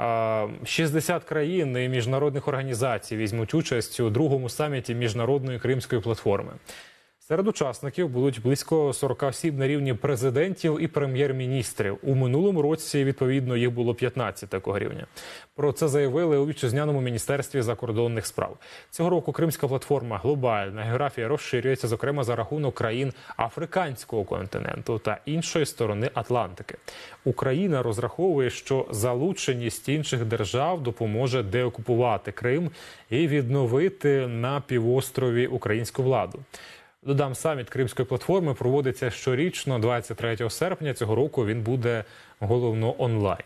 Е, 60 країн і міжнародних організацій візьмуть участь у другому саміті міжнародної кримської платформи. Серед учасників будуть близько 40 осіб на рівні президентів і прем'єр-міністрів. У минулому році відповідно їх було 15 такого рівня. Про це заявили у вітчизняному міністерстві закордонних справ. Цього року кримська платформа глобальна географія розширюється, зокрема за рахунок країн африканського континенту та іншої сторони Атлантики. Україна розраховує, що залученість інших держав допоможе деокупувати Крим і відновити на півострові українську владу. Додам саміт Кримської платформи проводиться щорічно, 23 серпня цього року. Він буде головно онлайн.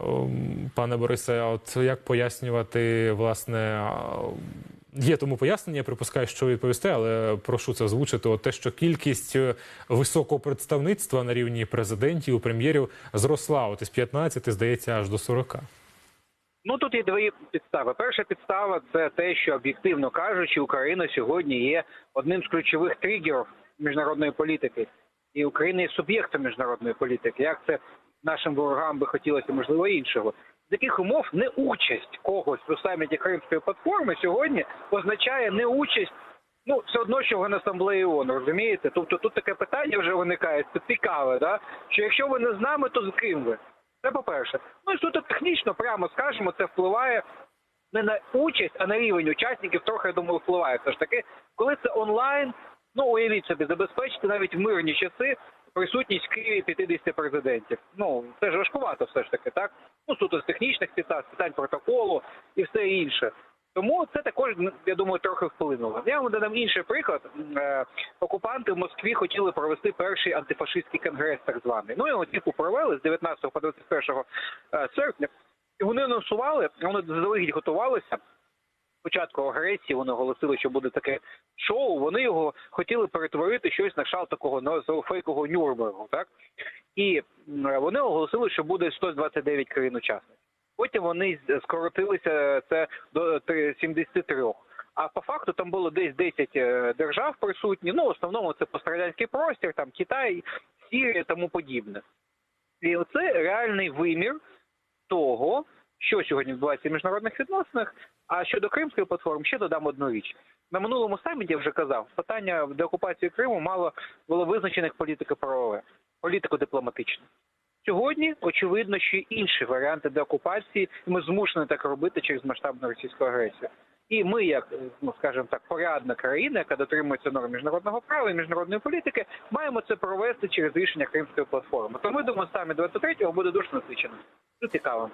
Ем, Пане Борисе, от як пояснювати, власне, є тому пояснення, я припускаю, що ви відповісте, але прошу це озвучити. От те, що кількість е, високого представництва на рівні президентів, прем'єрів зросла от із 15, здається, аж до 40. Ну тут є дві підстави. Перша підстава це те, що об'єктивно кажучи, Україна сьогодні є одним з ключових тригерів міжнародної політики, і Україна є суб'єктом міжнародної політики. Як це нашим ворогам би хотілося, можливо, іншого. З яких умов не участь когось у саміті Кримської платформи сьогодні означає не участь. Ну, все одно, що в Генасамблеї ООН, розумієте? Тобто тут таке питання вже виникає це цікаве, да? що якщо ви не з нами, то з ким ви? Це по-перше. Ну і суто технічно, прямо скажемо, це впливає не на участь, а на рівень учасників. Трохи я думаю, впливає. Все ж таки, коли це онлайн, ну уявіть собі, забезпечити навіть в мирні часи присутність в Києві 50 президентів. Ну це ж важкувато, все ж таки, так? Ну суто з технічних питань, питань протоколу і все інше. Тому це також я думаю трохи вплинуло. Я вам дам інший приклад. Е, Окупанти в Москві хотіли провести перший антифашистський конгрес, так званий. Ну його типу провели з 19 по 21 е, серпня. І вони анонсували, вони заздалегідь готувалися. Початку агресії вони оголосили, що буде таке шоу. Вони його хотіли перетворити щось на шал такого на фейкового Нюрнбергу, так і вони оголосили, що буде 129 країн учасників. Потім вони скоротилися це до 73. А по факту там було десь 10 е, держав присутні. Ну, в основному це пострадянський простір, там Китай, Сірія, тому подібне. І оце реальний вимір того, що сьогодні відбувається в міжнародних відносинах. А щодо Кримської платформи, ще додам одну річ. На минулому саміті я вже казав, питання деокупації Криму мало було визначених політико-правове, політико-дипломатичне. Сьогодні очевидно, що інші варіанти деокупації, ми змушені так робити через масштабну російську агресію. І ми, як ну скажімо так, порядна країна, яка дотримується норм міжнародного права і міжнародної політики, маємо це провести через рішення Кримської платформи. Тому думаю, саме 23-го буде дуже насичено. Це цікаво.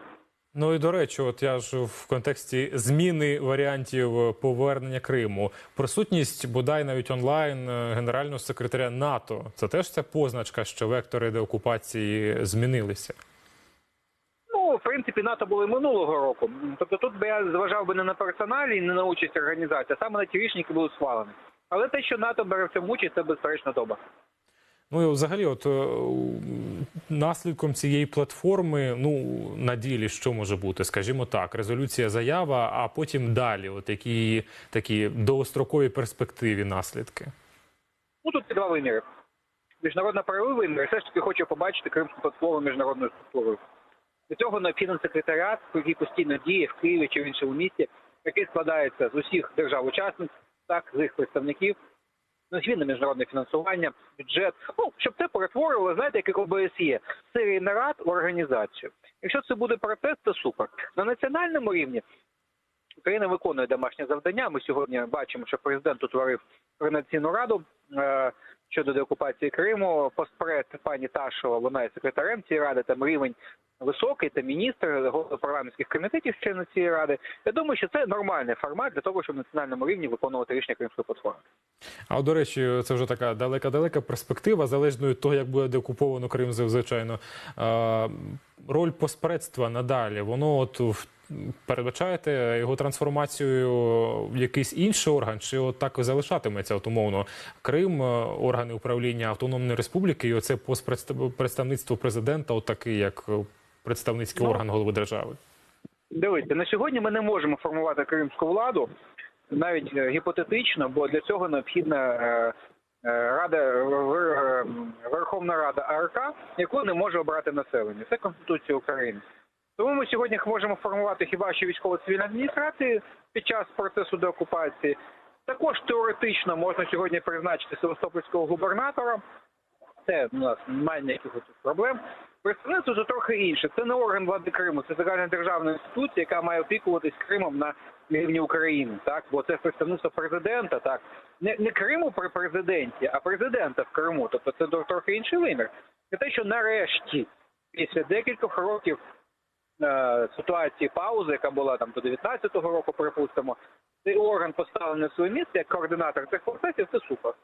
Ну і до речі, от я ж в контексті зміни варіантів повернення Криму, присутність бодай навіть онлайн е, генерального секретаря НАТО. Це теж ця позначка, що вектори деокупації змінилися. Ну, в принципі, НАТО було минулого року. Тобто тут би я зважав би не на персоналі, не на участь організації, а саме на ті рішення, які були схвалені. Але те, що НАТО бере в цьому участь, це безперечно добре. Ну і взагалі, от е, наслідком цієї платформи, ну на ділі що може бути, скажімо так, резолюція, заява, а потім далі, от які такі довгострокові перспективі наслідки. Ну тут два виміри. Міжнародна правовий вимір все ж таки хоче побачити Кримську платформу міжнародною структурою. Для цього необхідний секретаріат, який постійно діє в Києві чи в іншому місті, який складається з усіх держав-учасниць, так, з їх представників, необхідне міжнародне фінансування, бюджет. Ну, щоб це перетворило, знаєте, як ОБСЄ, серії нарад в організацію. Якщо це буде процес, то супер. На національному рівні Україна виконує домашнє завдання. Ми сьогодні бачимо, що президент утворив координаційну раду е, щодо деокупації Криму. Постпред пані Ташова, вона є секретарем цієї ради. Там рівень високий, та міністр голова парламентських комітетів члени цієї ради. Я думаю, що це нормальний формат для того, щоб на національному рівні виконувати рішення Кримської платформи. А до речі, це вже така далека-далека перспектива, залежно від того, як буде деокуповано Крим, звичайно. Роль посередства надалі, воно от в- передбачаєте його трансформацію в якийсь інший орган, чи от так і залишатиметься от умовно Крим, е, органи управління Автономної Республіки, і оце постпредстав- представництво президента, от такий, як е, представницький Ну, орган голови держави. Дивіться, на сьогодні ми не можемо формувати кримську владу, навіть е, гіпотетично, бо для цього необхідна е, е, рада Вер- Верховна Рада АРК, яку не може обрати населення. Це Конституція України. Тому ми сьогодні можемо формувати хіба що військово-цивільні адміністрації під час процесу деокупації. Також теоретично можна сьогодні призначити Севастопольського губернатора. Це у нас немає ніяких проблем. Представництво це трохи інше. Це не орган влади Криму, це загальна державна інституція, яка має опікуватись Кримом на рівні України. Так, бо це представництво президента, так не, не Криму при президенті, а президента в Криму. Тобто це трохи інший вимір. Це те, що нарешті, після декількох років е, ситуації паузи, яка була там до 19-го року, припустимо, цей орган поставлений на своє місце як координатор цих процесів, це супер.